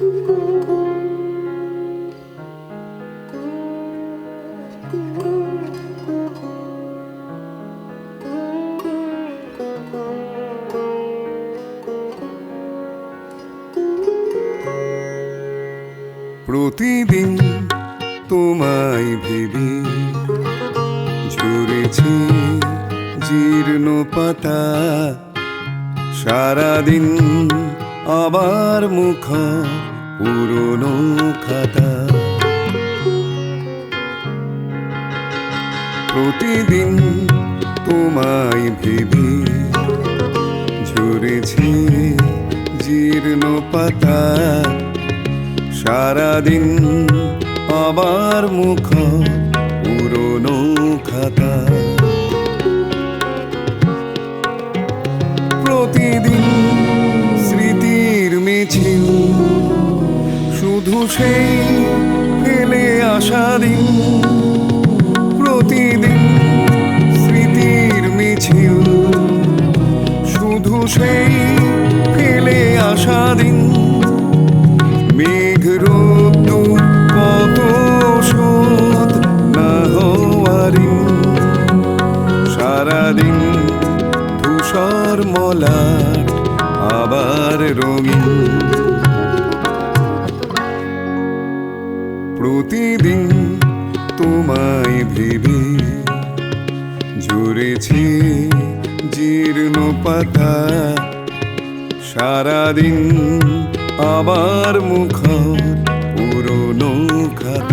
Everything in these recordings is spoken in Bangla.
প্রতিদিন তোমায় ভেবে ঝরেছে জীর্ণ পাতা। সারাদিন আবার মুখ পুরনো খাতা। প্রতিদিন তোমায় ভেবে ঝরেছে জীর্ণ পাতা। সারাদিন আবার মুখ পুরনো খাতা। প্রতিদিন স্মৃতির মিছিল সেই ফেলে আসা দিন, প্রতিদিন স্মৃতির মিছিল। শুধু সেই ফেলে আসা দিন, মেঘ রোদ্দুর কত শোধ সারাদিন ধূসর মলাট, আবার রঙিন প্রতিদিন তোমায় ভেবে ঝরেছে জীর্ণ পাতা। সারাদিন আবার মুখ পুরনো খাতা।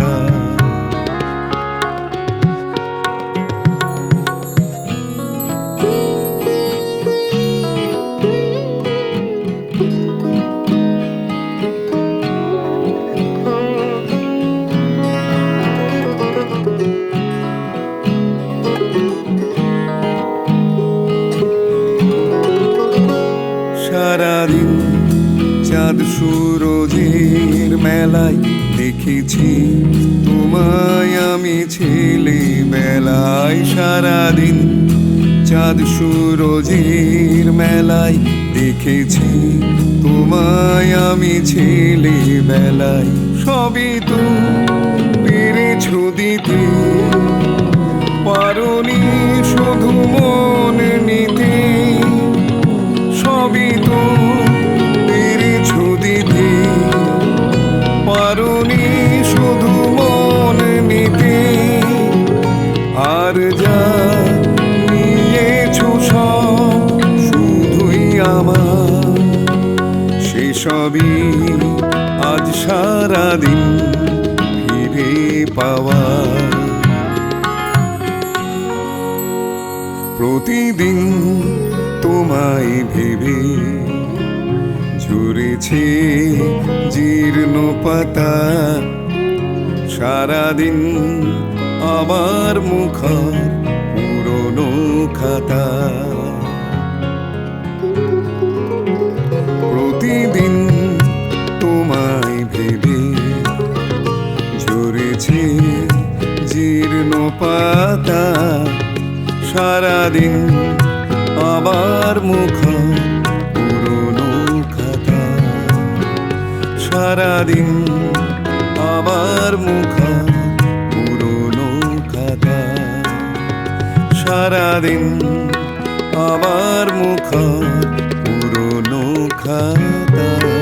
চাঁদ সুরজের মেলায় দেখেছি। তোমায় আমি ছেলে বেলায় সারাদিন। চাঁদ সুরজের মেলায় দেখেছি। তোমায় আমি ছেলে বেলায় সবই তো পেরেছ দিতে। আর যা নিয়েছ শুধুই আমার। সেসবই আজ সারাদিন ফিরে পাওয়া। প্রতিদিন তোমায় ভেবে ঝরেছে জীর্ণ পাতা সারাদিন আবার মুখ পুরনো খাতা। প্রতিদিন তোমায় ভেবে ঝরেছে জীর্ণ পাতা। সারাদিন আবার মুখ পুরনো খাতা। সারাদিন আবার মুখ সারাদিন আবার মুখ পুরনো খাতা।